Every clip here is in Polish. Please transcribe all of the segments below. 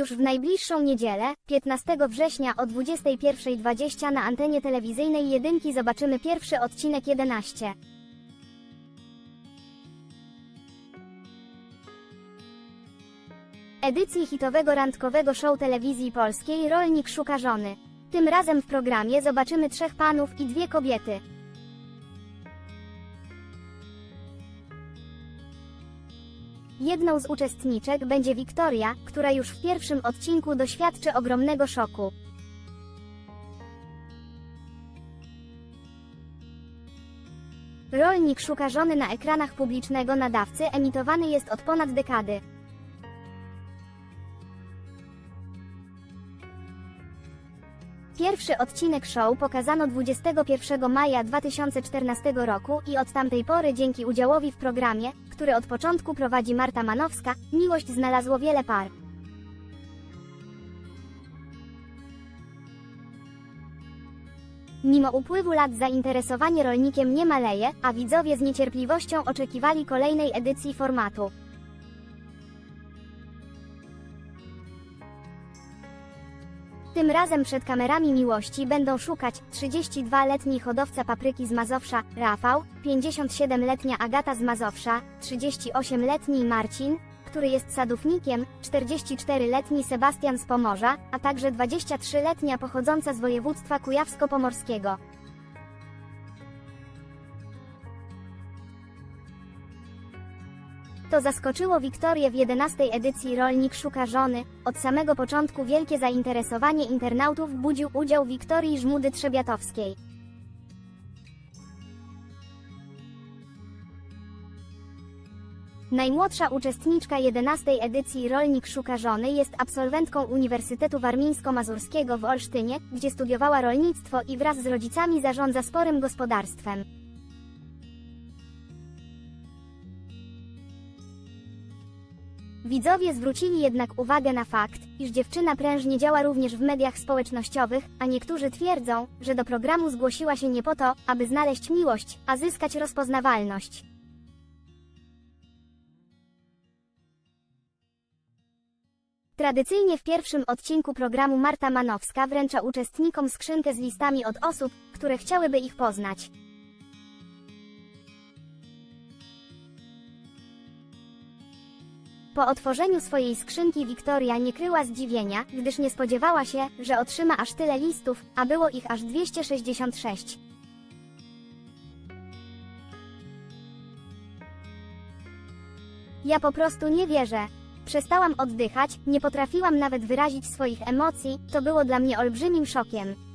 Już w najbliższą niedzielę, 15 września o 21.20 na antenie telewizyjnej Jedynki zobaczymy pierwszy odcinek 11. Edycji hitowego randkowego show telewizji polskiej Rolnik szuka żony. Tym razem w programie zobaczymy trzech panów i dwie kobiety. Jedną z uczestniczek będzie Wiktoria, która już w pierwszym odcinku doświadczy ogromnego szoku. Rolnik szuka żony na ekranach publicznego nadawcy emitowany jest od ponad dekady. Pierwszy odcinek show pokazano 21 maja 2014 roku i od tamtej pory dzięki udziałowi w programie, który od początku prowadzi Marta Manowska, miłość znalazło wiele par. Mimo upływu lat zainteresowanie rolnikiem nie maleje, a widzowie z niecierpliwością oczekiwali kolejnej edycji formatu. Tym razem przed kamerami miłości będą szukać 32-letni hodowca papryki z Mazowsza, Rafał, 57-letnia Agata z Mazowsza, 38-letni Marcin, który jest sadównikiem, 44-letni Sebastian z Pomorza, a także 23-letnia pochodząca z województwa kujawsko-pomorskiego. To zaskoczyło Wiktorię w 11 edycji Rolnik szuka żony. Od samego początku wielkie zainteresowanie internautów budził udział Wiktorii Żmudy Trzebiatowskiej. Najmłodsza uczestniczka 11 edycji Rolnik szuka żony jest absolwentką Uniwersytetu Warmińsko-Mazurskiego w Olsztynie, gdzie studiowała rolnictwo i wraz z rodzicami zarządza sporym gospodarstwem. Widzowie zwrócili jednak uwagę na fakt, iż dziewczyna prężnie działa również w mediach społecznościowych, a niektórzy twierdzą, że do programu zgłosiła się nie po to, aby znaleźć miłość, a zyskać rozpoznawalność. Tradycyjnie w pierwszym odcinku programu Marta Manowska wręcza uczestnikom skrzynkę z listami od osób, które chciałyby ich poznać. Po otworzeniu swojej skrzynki Wiktoria nie kryła zdziwienia, gdyż nie spodziewała się, że otrzyma aż tyle listów, a było ich aż 266. Ja po prostu nie wierzę. Przestałam oddychać, nie potrafiłam nawet wyrazić swoich emocji, to było dla mnie olbrzymim szokiem.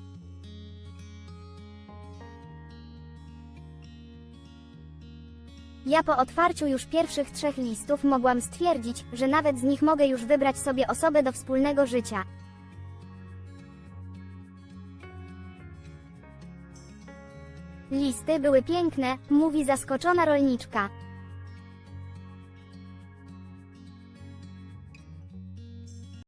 Ja po otwarciu już pierwszych trzech listów mogłam stwierdzić, że nawet z nich mogę już wybrać sobie osobę do wspólnego życia. Listy były piękne, mówi zaskoczona rolniczka.